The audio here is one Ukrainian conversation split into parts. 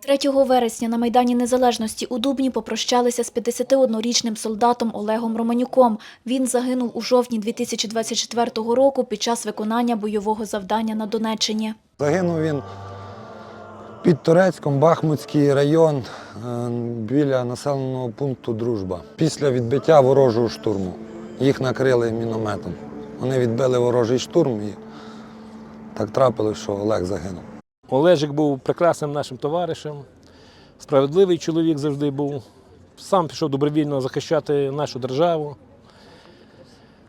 3 вересня на Майдані Незалежності у Дубні попрощалися з 51-річним солдатом Олегом Романюком. Він загинув у жовтні 2024 року під час виконання бойового завдання на Донеччині. Загинув він під Турецьком, Бахмутський район е, біля населеного пункту Дружба. Після відбиття ворожого штурму. Їх накрили мінометом. Вони відбили ворожий штурм і так трапилось, що Олег загинув. Олежик був прекрасним нашим товаришем, справедливий чоловік завжди був. Сам пішов добровільно захищати нашу державу.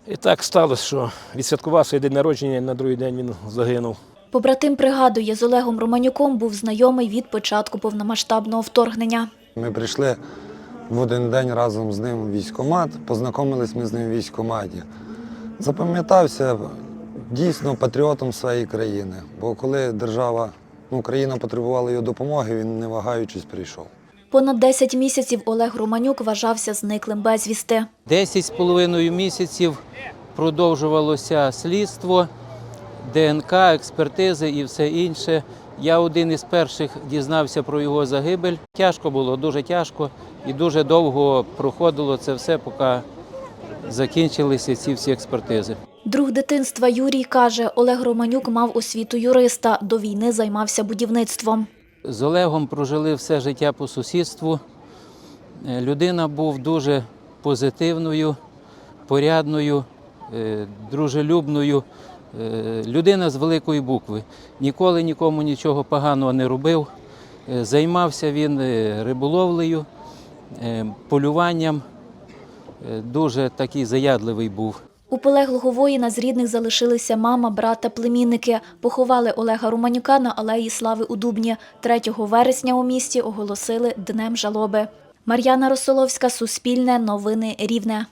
І так сталося, що відсвяткував свій день народження, і на другий день він загинув. Побратим пригадує, з Олегом Романюком був знайомий від початку повномасштабного вторгнення. Ми прийшли в один день разом з ним в військкомат, познайомились ми з ним в військкоматі. Запам'ятався дійсно патріотом своєї країни, бо коли держава, ну, країна потребувала його допомоги, він не вагаючись прийшов. Понад 10 місяців Олег Романюк вважався зниклим безвісти. Десять з половиною місяців продовжувалося слідство, ДНК, експертизи і все інше. Я один із перших дізнався про його загибель. Тяжко було, дуже тяжко і дуже довго проходило це все, поки закінчилися ці всі експертизи. Друг дитинства Юрій каже, Олег Романюк мав освіту юриста, до війни займався будівництвом. З Олегом прожили все життя по сусідству. Е, Людина був дуже позитивною, порядною, е, дружелюбною. Е, Людина з великої букви. Ніколи нікому нічого поганого не робив. Займався він риболовлею, полюванням. Дуже такий заядливий був. У полеглого воїна з рідних залишилися мама, брат та племінники. Поховали Олега Романюка на Алеї Слави у Дубні. 3 вересня у місті оголосили Днем жалоби. Мар'яна Росоловська, Суспільне, Новини Рівне.